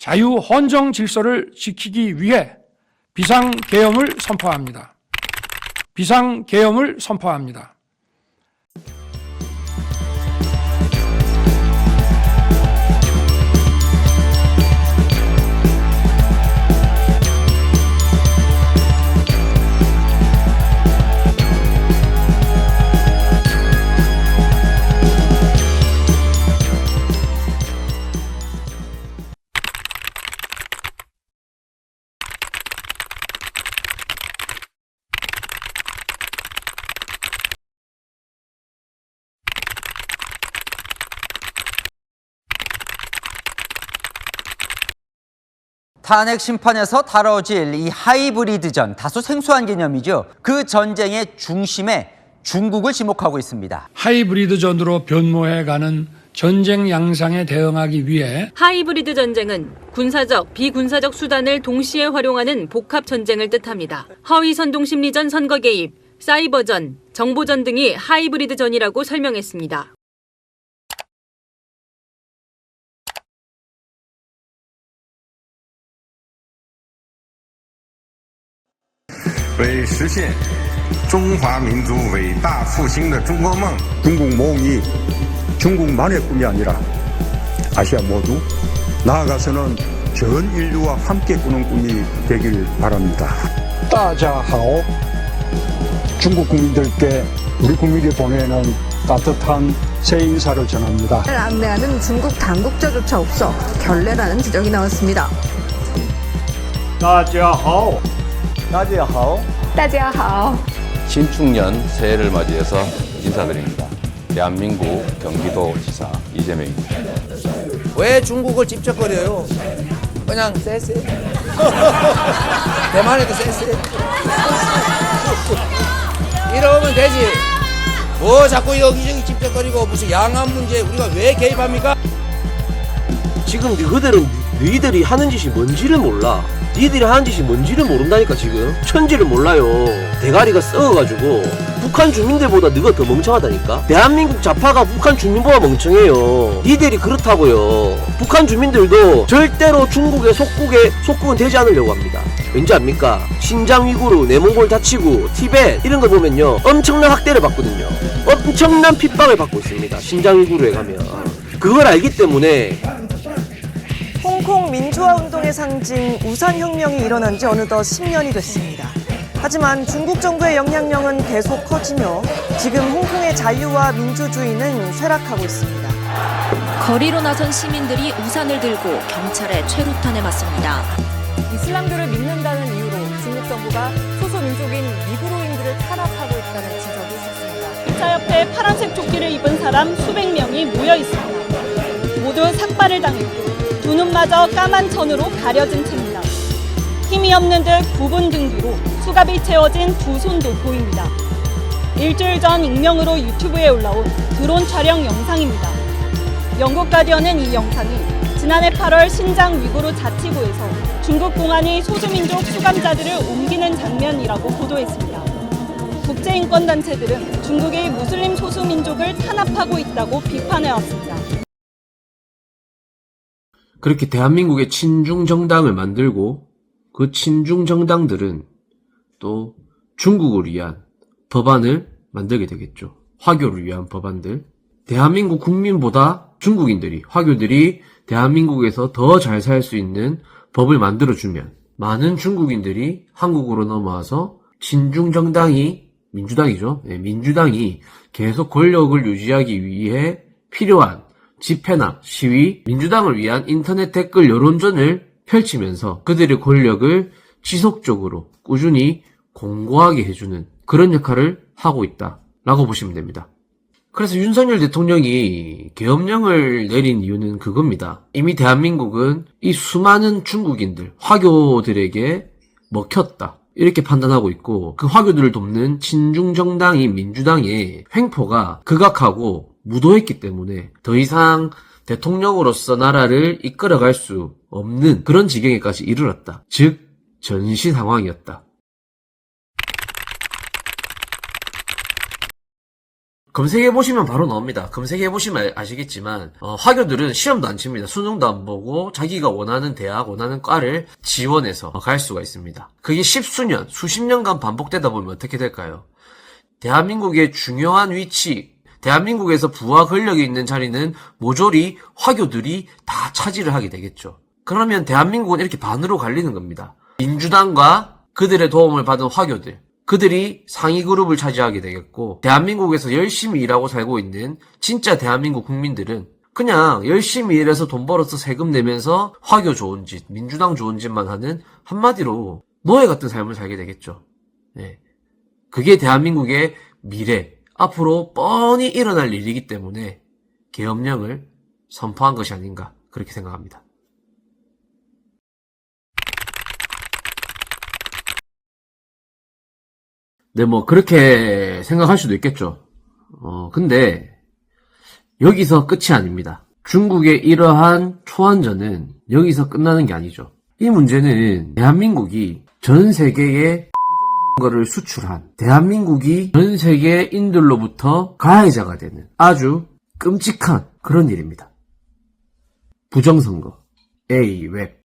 자유 헌정 질서를 지키기 위해 비상계엄을 선포합니다. 비상계엄을 선포합니다. 탄핵 심판에서 다뤄질 이 하이브리드전 다소 생소한 개념이죠. 그 전쟁의 중심에 중국을 지목하고 있습니다. 하이브리드전으로 변모해가는 전쟁 양상에 대응하기 위해 하이브리드 전쟁은 군사적, 비군사적 수단을 동시에 활용하는 복합 전쟁을 뜻합니다. 허위 선동 심리전 선거 개입, 사이버전, 정보전 등이 하이브리드 전이라고 설명했습니다. 为实现中华民族伟大复兴的中国梦， 중국 모험이 중국만의 꿈이 아니라 아시아 모두 나아가서는 전 인류와 함께 꾸는 꿈이 되길 바랍니다. 大家好, 중국 국민들께 우리 국민이 보내는 따뜻한 새해 인사를 전합니다. 안내하는 중국 당국자조차 없어 결례라는 지적이 나왔습니다. 大家好. 나지야하오. 따지야하오. 신축년 새해를 맞이해서 인사드립니다. 대한민국 경기도지사 이재명입니다. 왜 중국을 집적거려요? 그냥 쎄쎄. 대만에도 쎄쎄. 이러면 되지. 뭐 자꾸 여기저기 집적거리고 무슨 양안 문제 우리가 왜 개입합니까? 지금 그들은 너희들이 하는 짓이 뭔지를 몰라. 니들이 하는 짓이 뭔지를 모른다니까 지금. 천지를 몰라요. 대가리가 썩어가지고. 북한 주민들보다 너가 더 멍청하다니까? 대한민국 좌파가 북한 주민보다 멍청해요. 니들이 그렇다고요. 북한 주민들도 절대로 중국의 속국에 속국은 되지 않으려고 합니다. 왠지 압니까? 신장 위구르 내몽골 다치구 티벳 이런 거 보면요. 엄청난 학대를 받거든요. 엄청난 핍박을 받고 있습니다. 신장 위구르에 가면. 그걸 알기 때문에 홍콩 민주화 운동의 상징 우산혁명이 일어난 지 어느덧 10년이 됐습니다. 하지만 중국 정부의 영향력은 계속 커지며 지금 홍콩의 자유와 민주주의는 쇠락하고 있습니다. 거리로 나선 시민들이 우산을 들고 경찰의 최루탄에 맞습니다. 이슬람교를 믿는다는 이유로 중국 정부가 소수민족인 위구르인들을 탄압하고 있다는 지적이 있었습니다. 차 옆에 파란색 조끼를 입은 사람 수백 명이 모여 있습니다. 모두 삭발을 당했고 두 눈마저 까만 천으로 가려진 채입니다. 힘이 없는 듯 굽은 등 뒤로 수갑이 채워진 두 손도 보입니다. 일주일 전 익명으로 유튜브에 올라온 드론 촬영 영상입니다. 영국 가디언은 이 영상이 지난해 8월 신장 위구르 자치구에서 중국 공안이 소수민족 수감자들을 옮기는 장면이라고 보도했습니다. 국제인권단체들은 중국이 무슬림 소수민족을 탄압하고 있다고 비판해왔습니다. 그렇게 대한민국의 친중 정당을 만들고 그 친중 정당들은 또 중국을 위한 법안을 만들게 되겠죠. 화교를 위한 법안들. 대한민국 국민보다 중국인들이, 화교들이 대한민국에서 더 잘 살 수 있는 법을 만들어주면 많은 중국인들이 한국으로 넘어와서 친중 정당이 민주당이죠. 네, 민주당이 계속 권력을 유지하기 위해 필요한 집회나 시위, 민주당을 위한 인터넷 댓글 여론전을 펼치면서 그들의 권력을 지속적으로 꾸준히 공고하게 해주는 그런 역할을 하고 있다 라고 보시면 됩니다. 그래서 윤석열 대통령이 계엄령을 내린 이유는 그겁니다. 이미 대한민국은 이 수많은 중국인들, 화교들에게 먹혔다. 이렇게 판단하고 있고 그 화교들을 돕는 친중 정당인 민주당의 횡포가 극악하고 무도했기 때문에 더 이상 대통령으로서 나라를 이끌어갈 수 없는 그런 지경에까지 이르렀다. 즉 전시 상황이었다. 검색해 보시면 바로 나옵니다. 검색해 보시면 아시겠지만 어, 화교들은 시험도 안 칩니다. 수능도 안 보고 자기가 원하는 대학, 원하는 과를 지원해서 갈 수가 있습니다. 그게 십수년, 수십 년간 반복되다 보면 어떻게 될까요? 대한민국의 중요한 위치, 대한민국에서 부와 권력이 있는 자리는 모조리 화교들이 다 차지를 하게 되겠죠. 그러면 대한민국은 이렇게 반으로 갈리는 겁니다. 민주당과 그들의 도움을 받은 화교들, 그들이 상위 그룹을 차지하게 되겠고, 대한민국에서 열심히 일하고 살고 있는 진짜 대한민국 국민들은 그냥 열심히 일해서 돈 벌어서 세금 내면서 화교 좋은 짓, 민주당 좋은 짓만 하는 한마디로 노예 같은 삶을 살게 되겠죠. 네. 그게 대한민국의 미래, 앞으로 뻔히 일어날 일이기 때문에 계엄령을 선포한 것이 아닌가 그렇게 생각합니다. 네, 뭐 그렇게 생각할 수도 있겠죠. 어, 근데 여기서 끝이 아닙니다. 중국의 이러한 초안전은 여기서 끝나는 게 아니죠. 이 문제는 대한민국이 전 세계에 거를 수출한 대한민국이 전 세계인들로부터 가해자가 되는 아주 끔찍한 그런 일입니다. 부정선거, A, 웹,